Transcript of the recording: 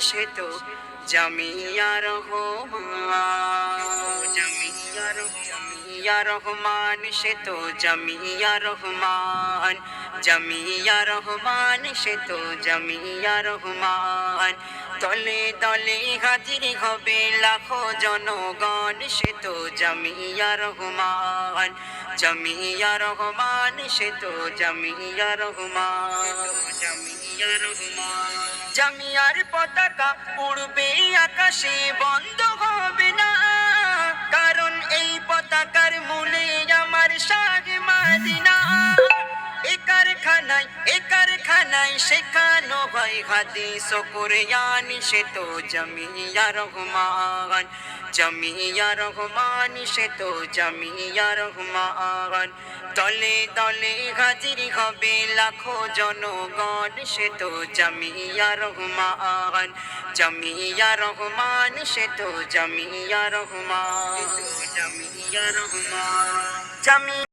সে তো জামিয়া রহমান জামিয়া রহমান, সে তো জামিয়া রহমান। জামিয়া রহমান, সে তো জামিয়া রহমান। তলে তলে হাজির হবে লাখো জনগণ, সে তো জামিয়া রহমান। জামিয়া রহমান, সে তো জামিয়া রহমান। জামিয়া রহমান। জামিয়ার পতাকা উড়বে আকাশে, বন্ধ হবে না। কারণ এই পতাকার মূলে আমার শাহ মাদিনা। এ কারখানায় এ কারখানায় শেখানো হয় হাদিস কোরআন, সে তো জামিয়া রহমান। জামিয়া রহমান, সে তো জামিয়া রহমান। তলে তলে হাজির হবে লাখো জনগণ, সে তো জামিয়া রহমান। জামিয়া রহমান, সে তো জামিয়া রহমান। জামিয়া রহমান। জামি